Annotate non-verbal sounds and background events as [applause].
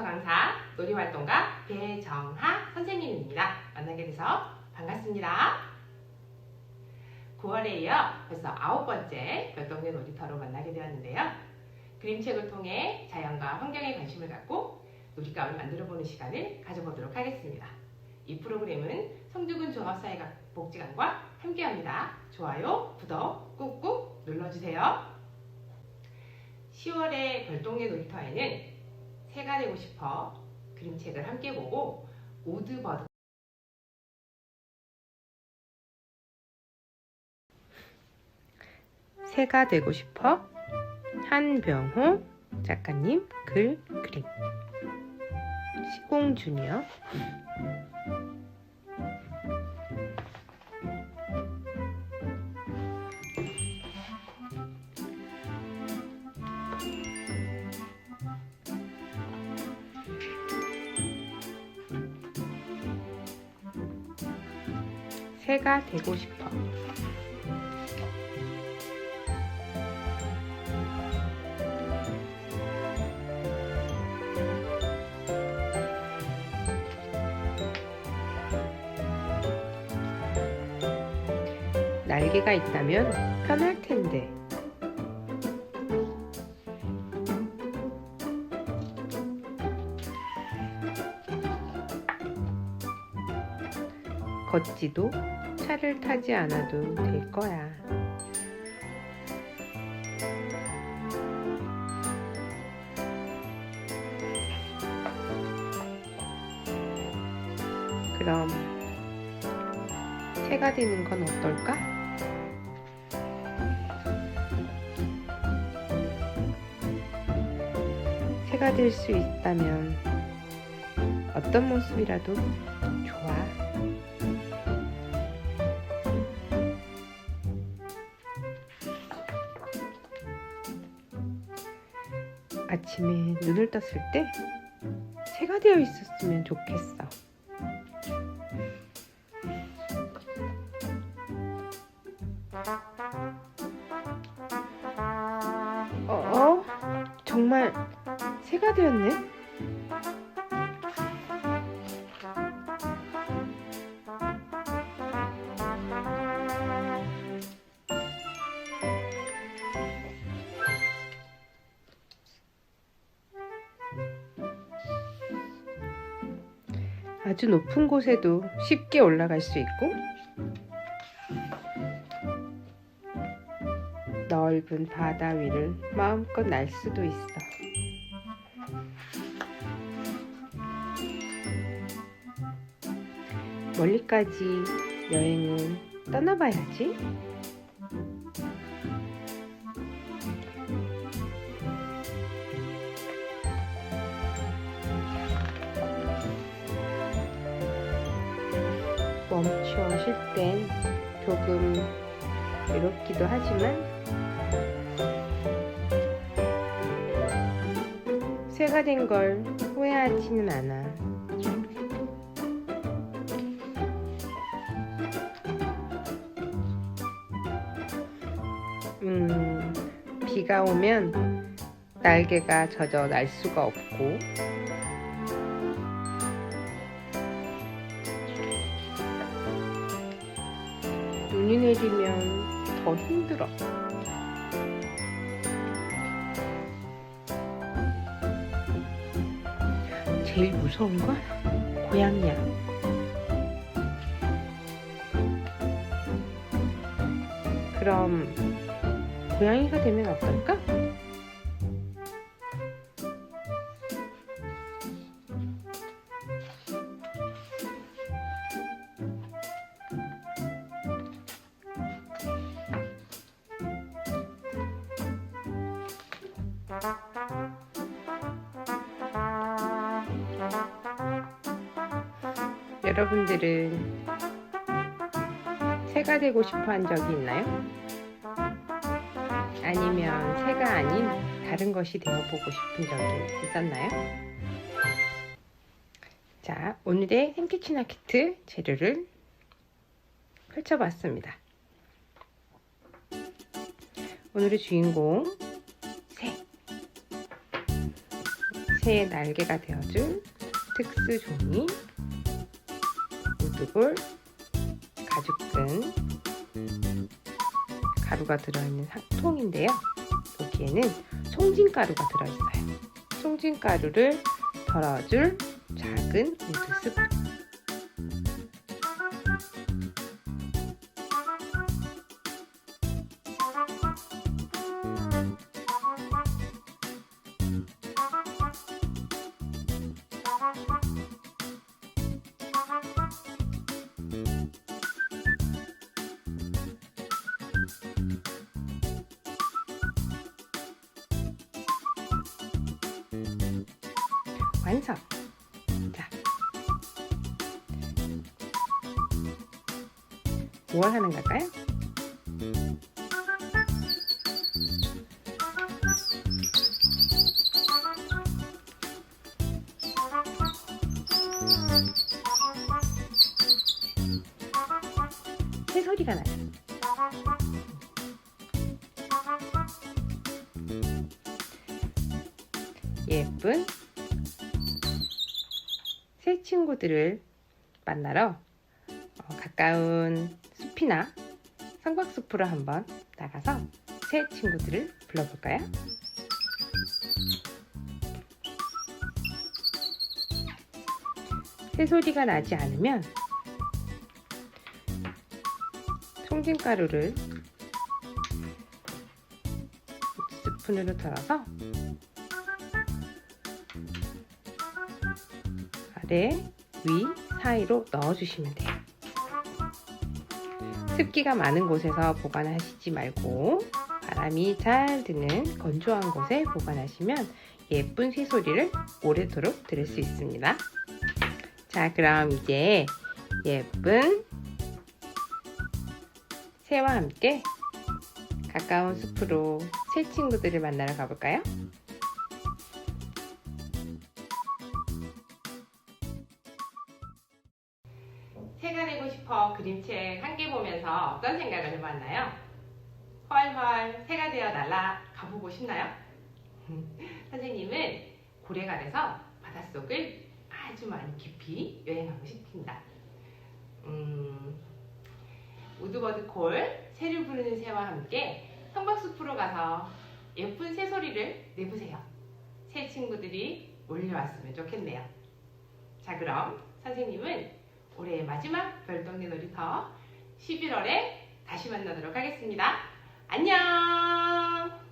놀이터 강사 놀이활동가 배정하 선생님입니다. 만나게 돼서 반갑습니다. 9월에 이어 벌써 아홉 번째 별동네 놀이터로 만나게 되었는데요. 그림책을 통해 자연과 환경에 관심을 갖고 놀이감을 만들어보는 시간을 가져보도록 하겠습니다. 이 프로그램은 성주군 종합사회복지관과 함께합니다. 좋아요, 구독 꾹꾹 눌러주세요. 10월의 별동네 놀이터에는 새가 되고 싶어. 그림책을 함께 보고 오드버드. 새가 되고 싶어? 한병호 작가님 글 그림. 시공 주니어 새가 되고 싶어 날개가 있다면 편할 텐데. 걷지도 차를 타지 않아도 될 거야. 그럼 새가 되는 건 어떨까? 새가 될 수 있다면 어떤 모습이라도 좋아. 아침에 눈을 떴을 때 새가 되어 있었으면 좋겠어. 어, 어? 정말 새가 되었네? 아주 높은 곳에도 쉽게 올라갈 수 있고 넓은 바다 위를 마음껏 날 수도 있어. 멀리까지 여행을 떠나봐야지. 멈춰 쉴 땐 조금 외롭기도 하지만 새가 된 걸 후회하지는 않아. 음, 비가 오면 날개가 젖어 날 수가 없고, 눈이 내리면 더 힘들어. 제일 무서운 건 고양이야. 그럼 고양이가 되면 어떨까? 여러분들은 새가 되고 싶어 한 적이 있나요? 아니면 새가 아닌 다른 것이 되어보고 싶은 적이 있었나요? 자, 오늘의 생키치나 키트 재료를 펼쳐봤습니다. 오늘의 주인공 새. 새의 날개가 되어줄 특수 종이, 우드볼, 가죽끈, 가루가 들어있는 상통인데요. 여기에는 송진가루가 들어있어요. 송진가루를 덜어줄 작은 우드 스푼. 완성. 자. 뭘 하는 걸까요? 새 소리가 나요. 예쁜 새 친구들을 만나러 어, 가까운 숲이나 성곽숲으로 한번 나가서 새 친구들을 불러볼까요? 새 소리가 나지 않으면 송진가루를 스푼으로 덜어서 아래, 위, 사이로 넣어주시면 돼요. 습기가 많은 곳에서 보관하시지 말고 바람이 잘 드는 건조한 곳에 보관하시면 예쁜 새소리를 오래도록 들을 수 있습니다. 자, 그럼 이제 예쁜 새와 함께 가까운 숲으로 새 친구들을 만나러 가볼까요? 그림책 한개 보면서 어떤 생각을 해봤나요? 헐헐 새가 되어 날아 가보고 싶나요? [laughs] 선생님은 고래가 돼서 바닷속을 아주 많이 깊이 여행하고 싶습니다. 음, 우드버드 콜 새를 부르는 새와 함께 성박숲으로 가서 예쁜 새 소리를 내보세요. 새 친구들이 몰려왔으면 좋겠네요. 자 그럼 선생님은 올해의 마지막 별똥리 놀이터 11월에 다시 만나도록 하겠습니다. 안녕!